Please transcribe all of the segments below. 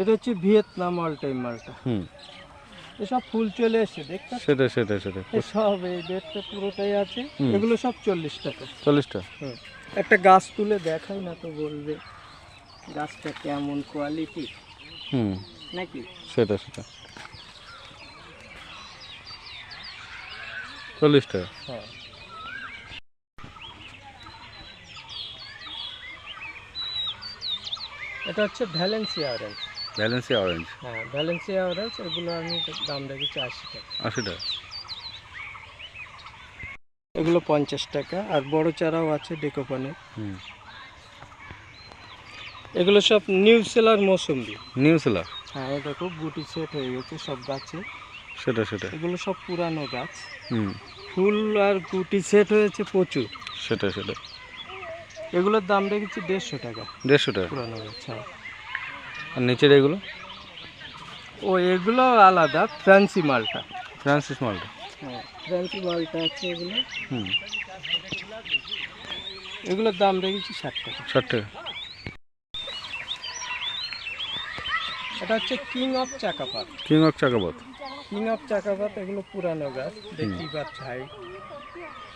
এটা হচ্ছে Vietnam all time মালটা। হুম। এসব ফুল চলে এসছে দেখতে সেটাই সেটাই সেটাই। সব এই বেডটা পুরোটাই আছে। এগুলো সব চল্লিশ টাকা চল্লিশটা? হুম। একটা গাছ তুলে দেখাই না তো বলবে গাছটা কেমন কোয়ালিটি হুম। নাকি? সেটা সেটা চল্লিশ টাকা হ্যাঁ। এটা হচ্ছে ভ্যালেন্সিয়া অরেঞ্জ ব্যালেন্সি অরেঞ্জ হ্যাঁ ভ্যালেন্সিয়া অরেঞ্জ এগুলো আমি দাম রেখেছি আশি টাকা। আশি টাকা। এগুলো পঞ্চাশ টাকা আর বড় চারাও আছে ডেকোপানের হুম। এগুলো সব নিউ সেলার মৌসুম্বি নিউ সেলার হ্যাঁ এই দেখো গুটি সেট হয়ে গেছে সব গাছে। সেটা সেটা এগুলো সব পুরানো গাছ। হুম। ফুল আর গুটি সেট হয়েছে প্রচুর। সেটা সেটা এগুলোর দাম রেখেছি দেড়শো টাকা। দেড়শো টাকা। পুরানো গাছ হ্যাঁ। আর নিচের এগুলো? ও এগুলো আলাদা ফ্রান্সি মালটা। ফ্রান্সিস মালটা। হ্যাঁ ফ্রান্সি মালটা আছে এগুলো। হুম। এগুলোর দাম রেখেছি ষাট টাকা। ষাট টাকা। এটা হচ্ছে king of Chakapat. King of Chakapat king of Chakapat এগুলো পুরানো গাছ দেখতেই পাচ্ছ হাইট।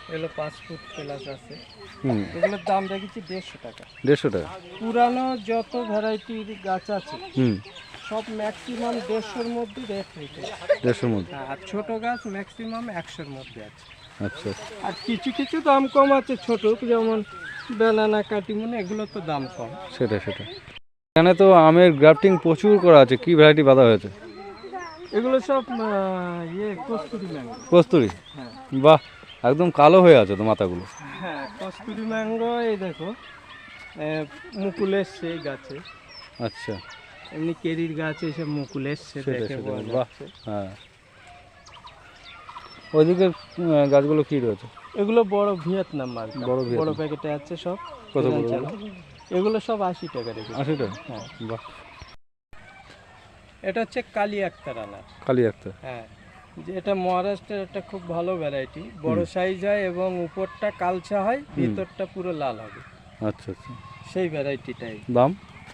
এগুলো পাঁচ ফুট প্লাস আছে। হুম। এগুলোর দাম রেখেছি দেড়শো টাকা। দেড়শো টাকা। পুরানো যত ভ্যারাইটির গাছ আছে হুম। সব ম্যাক্সিমাম দেড়শোর মধ্যে রেট হয়েছে দেড়শোর মধ্যে। আর ছোট গাছ ম্যাক্সিমাম একশোর মধ্যে আছে। আচ্ছা। আর কিছু কিছু দাম কম আছে ছোট যেমন বেনানা কাটিমন এগুলো তো দাম কম। সেটা সেটা এখানে তো আমের গ্রাফটিং প্রচুর করা আছে কি ভ্যারাইটি বাঁধা হয়েছে? এগুলো সব ইয়ে কস্তুরি কস্তুরি? হ্যাঁ। বাহ! একদম কালো হয়ে আছে তো মাথাগুলো। হ্যাঁ কস্তুরি ম্যাঙ্গো এই দেখো। মুকুল এসছে এই গাছে। আচ্ছা। এমনি কেরির গাছে এসব মুকুল এসছে। হ্যাঁ। ওইদিকে গাছগুলো কি রয়েছে? এগুলো বড় ভিয়েতনাম মাল বড় বড় প্যাকেটে আছে সব। কত। এগুলো সব আশি টাকা রেখে আশি টাকা? হ্যাঁ। বাহ। এটা হচ্ছে কালি আক্তার আনার। খালি একটা হ্যাঁ। যে এটা মহারাষ্ট্রের একটা খুব ভালো ভ্যারাইটি বড় সাইজ হয় এবং উপরটা কালচা হয় ভিতরটা পুরো লাল হবে। আচ্ছা আচ্ছা। সেই ভ্যারাইটিটাই দাম?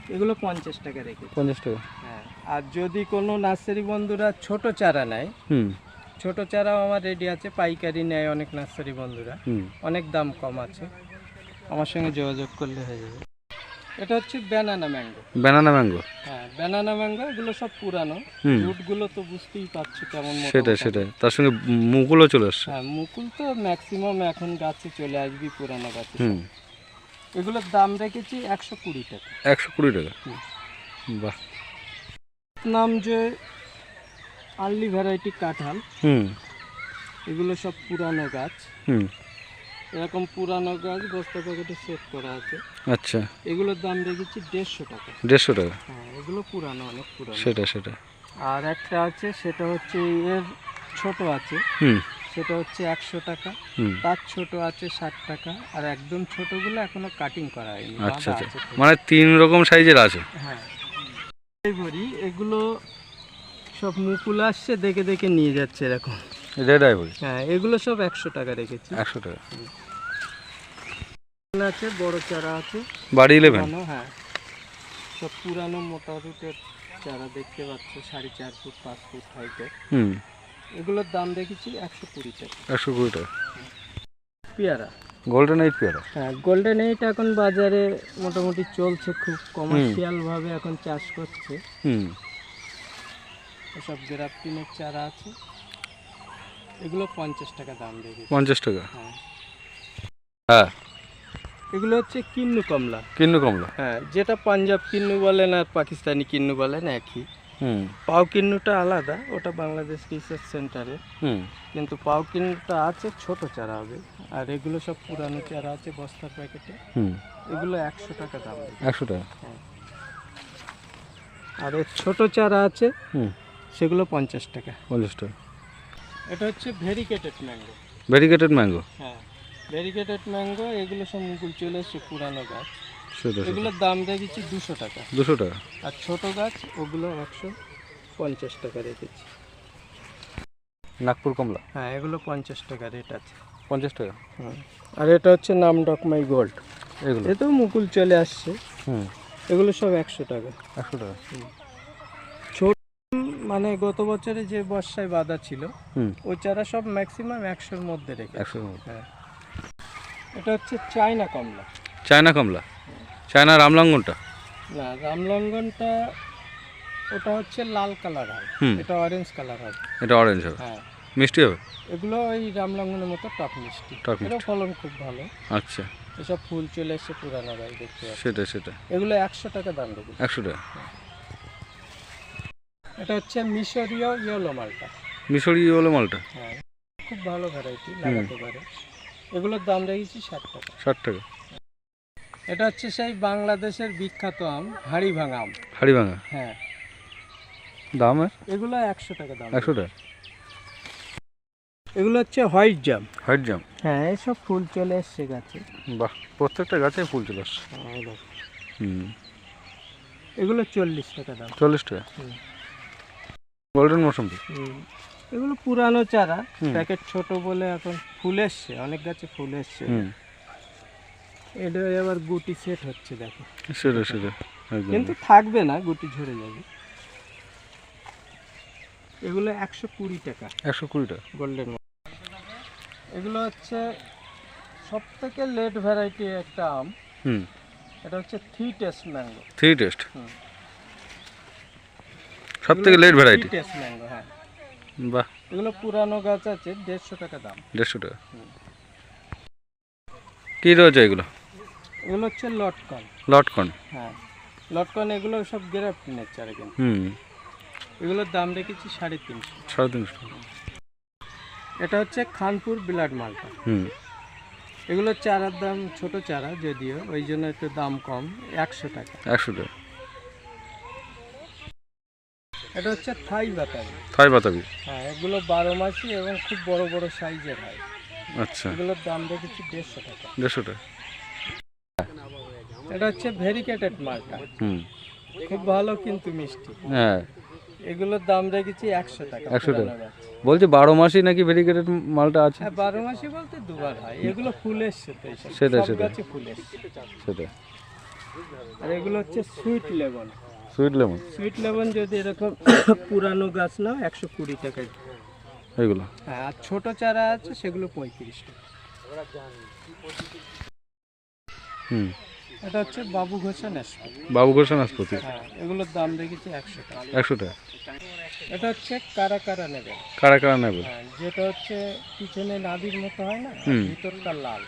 এগুলো পঞ্চাশ টাকা রেখে। পঞ্চাশ টাকা। হ্যাঁ আর যদি কোনো নার্সারি বন্ধুরা ছোট চারা নেয় হুম। ছোট চারাও আমার রেডি আছে পাইকারি নেয় অনেক নার্সারি বন্ধুরা। অনেক দাম কম আছে। আমার সঙ্গে যোগাযোগ করলে হয়ে যাবে। এটা হচ্ছে ব্যানানা ম্যাঙ্গো ব্যানানা ম্যাঙ্গো হ্যাঁ ব্যানানা ম্যাঙ্গো এগুলো সব পুরানো। রুটগুলো তো বুঝতেই পারছ কেমন সেটাই সেটাই। তার সঙ্গে মুকুলও চলে আসছে। হ্যাঁ মুকুল তো ম্যাক্সিমাম এখন গাছে চলে আসবি পুরানো গাছে। হুম। এগুলোর দাম রেখেছি একশো কুড়ি টাকা। একশো কুড়ি টাকা? বাহ। নাম যে আর্লি ভ্যারাইটি কাঁঠাল। হুম। এগুলো সব পুরানো গাছ। হুম। এরকম পুরানো গাছ বস্তা প্যাকেটে সেট করা আছে। আচ্ছা। এগুলোর দাম রেখেছি দেড়শো টাকা। দেড়শো টাকা? হ্যাঁ এগুলো পুরানো অনেক পুরানো। সেটা সেটা। আর একটা আছে সেটা হচ্ছে এর ছোট আছে। হুম। সেটা হচ্ছে একশো টাকা। হুম। তার ছোট আছে ষাট টাকা। আর একদম ছোটগুলো এখনও কাটিং করা হয়নি আচ্ছা আচ্ছা। মানে তিন রকম সাইজের আছে? হ্যাঁ। এগুলো সব মুকুল আসছে দেখে দেখে নিয়ে যাচ্ছে এরকম। রেড আইভরি হ্যাঁ এগুলো সব একশো টাকা রেখেছি। একশো টাকা। আছে বড় চারা আছে। বাড়ি ইলেভেন হ্যাঁ। সব পুরানো মোটা রুটের চারা দেখতে পাচ্ছ সাড়ে চার ফুট পাঁচ ফুট হাইটের হুম। এগুলোর দাম দেখেছি একশো কুড়ি টাকা। একশো কুড়ি টাকা। পেয়ারা। গোল্ডেন এইট পেয়ারা? হ্যাঁ গোল্ডেন এইট এখন বাজারে মোটামুটি চলছে খুব কমার্শিয়াল ভাবে এখন চাষ করছে। হুম। এসব গ্রাফটিনের চারা আছে। এগুলো পঞ্চাশ টাকা দাম দেখেছি। পঞ্চাশ টাকা? হ্যাঁ। হ্যাঁ। এগুলো হচ্ছে কিন্নু কমলা। কিন্নু কমলা? হ্যাঁ যেটা পাঞ্জাব কিন্নু বলেন আর পাকিস্তানি কিন্নু বলেন একই। হুম। পাও কিন্নুটা আলাদা ওটা বাংলাদেশ রিসার্চ সেন্টারে হুম। কিন্তু পাও কিন্নুটা আছে ছোট চারা হবে। আর এগুলো সব পুরানো চারা আছে বস্তার প্যাকেটে। হুম। এগুলো একশো টাকা দাম একশো টাকা? আর এর ছোট চারা আছে হুম। সেগুলো পঞ্চাশ টাকা। পঞ্চাশ টাকা। এটা হচ্ছে ভেরিকেটেড ম্যাঙ্গো। Variegated mango? হ্যাঁ ভেরিকেটেড ম্যাঙ্গো এগুলো সব মুকুল চলে এসছে পুরানো গাছ। এগুলোর দাম রেখেছি দুশো টাকা। দুশো টাকা? আর ছোট গাছ ওগুলো একশো পঞ্চাশ টাকা রেখেছি নাগপুর কমলা? হ্যাঁ এগুলো পঞ্চাশ টাকা রেট আছে। পঞ্চাশ টাকা? হুম। আর এটা হচ্ছে নাম ডকমাই গোল্ড। এগুলো? এতেও মুকুল চলে আসছে। হুম। এগুলো সব একশো টাকা। একশো টাকা? মানে গত বছরে যে বর্ষায় বাঁধা ছিল ওই চারা সব ম্যাক্সিমাম একশোর মধ্যে রেখে একশো হ্যাঁ। এটা হচ্ছে চায়না কমলা। চায়না কমলা? চায়না রামলঙ্গনটা? না রামলঙ্গনটা ওটা হচ্ছে লাল কালার হয়। এটা অরেঞ্জ কালার হবে এটা অরেঞ্জ হবে। হ্যাঁ। মিষ্টি হবে? এগুলো ওই রামলঙ্গনের মতো টক মিষ্টি। টক এটাও ফলন খুব ভালো। আচ্ছা। এসব ফুল চলে এসছে পুরানো গাছ দেখতে সেটা সেটা এগুলো একশো টাকা দাম দেবে একশো টাকা? এটা হচ্ছে মিশরীয় ইয়েলো মালটা। মিশরি ইয়েলো মালটা? হ্যাঁ খুব ভালো ভ্যারাইটি লাগাতে পারে। এগুলোর দাম রেখেছি ষাট টাকা। ষাট টাকা। এটা হচ্ছে সেই বাংলাদেশের বিখ্যাত আম হাড়ি ভাঙা আম। হাড়ি ভাঙা হ্যাঁ। দাম এগুলো একশো টাকা দাম। একশো টাকা। এগুলো হচ্ছে হোয়াইট জাম। হোয়াইট জাম? হ্যাঁ এসব ফুল চলে এসছে গাছে। বাহ প্রত্যেকটা গাছে ফুল চলে আসছে। হুম। এগুলো চল্লিশ টাকা দাম। চল্লিশ টাকা? হুম। গোল্ডেন মৌসুমি এগুলো পুরানো চারা। প্যাকেট ছোট বলে এখন ফুল এসছে অনেক গাছে ফুল এসছে। এটা এবার গুটি সেট হচ্ছে দেখো। সেটা সেটা। কিন্তু থাকবে না গুটি ঝরে যাবে। এগুলো একশো কুড়ি টাকা। একশো কুড়ি টাকা। গোল্ডেন এগুলো হচ্ছে সব থেকে লেট ভ্যারাইটি একটা আম। হুম। এটা হচ্ছে three taste mango three taste হুম। সব থেকে লেট ভ্যারাইটি হ্যাঁ। বাহ। এগুলো পুরানো গাছ আছে দেড়শো টাকা দাম। দেড়শো টাকা। কী রয়েছে এগুলো? এগুলো হচ্ছে লটকন। লটকন? হ্যাঁ। লটকন এগুলো সব গ্রেফট নেচারে কিন্তু হুম। এগুলোর দাম রেখেছি সাড়ে তিনশো। সাড়ে তিনশো এটা হচ্ছে খানপুর বিলাট মালটা। হুম। এগুলোর চারার দাম ছোট চারা যদিও ওই জন্য একটু দাম কম একশো টাকা। একশো টাকা। এটা হচ্ছে থাই বাতাবি। থাই বাতাবি? হ্যাঁ এগুলো বারো মাসি এবং খুব বড় বড় সাইজের হয়। আচ্ছা। এগুলোর দাম রেখেছি দেড়শো টাকা। দেড়শো টাকা। এটা হচ্ছে ভেরিকেটেড মালটা। হুম। খুব ভালো কিন্তু মিষ্টি। হ্যাঁ। এগুলোর দাম রেখেছি একশো টাকা। 100 টাকা। বলছি বারো মাসই নাকি ভেরিকেটেড মালটা আছে? হ্যাঁ বারো মাসি বলতে দুবার হয়। এগুলো ফুলের সেটাই, সেটাই। গাছে ফুল এসছে। সেটা আর এগুলো হচ্ছে sweet lemon sweet lemon sweet lemon যদি এরকম পুরানো গাছ নাও একশো কুড়ি টাকায় এগুলো? হ্যাঁ আর ছোট চারা আছে সেগুলো পঁয়ত্রিশ টাকা। হুম। এটা হচ্ছে বাবু ঘোষা ন্যাশনাল বাবু ঘোষণ হাসপতি হ্যাঁ এগুলোর দাম রেখেছি একশো টাকা। একশো টাকা? এটা হচ্ছে কারা কারা নেবে? কারা কারা নেবে? হ্যাঁ যেটা হচ্ছে পিছনে নাদির মতো হয় না। ভিতরটা লাল।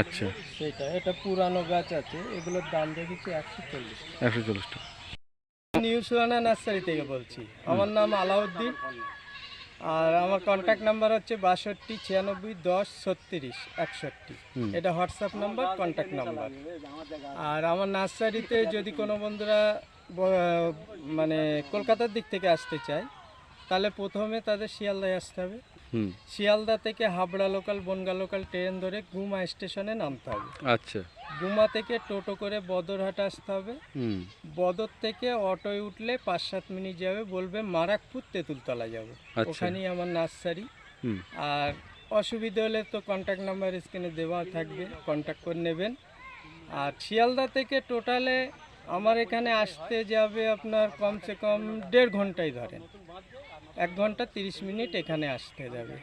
আচ্ছা। সেটা এটা পুরানো গাছ আছে এগুলোর দাম রেখেছি একশো চল্লিশ একশো চল্লিশ টাকা। নিউ সুরানা নার্সারি থেকে বলছি। আমার নাম আলাউদ্দিন আর আমার কন্ট্যাক্ট নাম্বার হচ্ছে বাষট্টি ছিয়ানব্বই দশ ছত্রিশ একষট্টি। এটা হোয়াটসঅ্যাপ নাম্বার কন্ট্যাক্ট নাম্বার আর আমার নার্সারিতে যদি কোনো বন্ধুরা মানে কলকাতার দিক থেকে আসতে চায় তাহলে প্রথমে তাদের শিয়ালদায় আসতে হবে। শিয়ালদা থেকে Habra local Bongaon local train ধরে গুমা স্টেশনে নামতে হবে। আচ্ছা। গুমা থেকে টোটো করে বদরহাট আসতে হবে। হুম। বদর থেকে অটোয় উঠলে পাঁচ সাত মিনিট যাবে বলবে মারাকপুর তেঁতুলতলা যাব। আচ্ছা। ওখানেই আমার নার্সারি। আর অসুবিধা হলে তো কন্ট্যাক্ট নাম্বার স্ক্রিনে দেওয়া থাকবে কন্ট্যাক্ট করে নেবেন। আর শিয়ালদা থেকে টোটালে আমার এখানে আসতে যাবে আপনার কমসে কম দেড় ঘন্টাই ধরেন। এক ঘণ্টা তিরিশ মিনিট এখানে আসতে যাবে।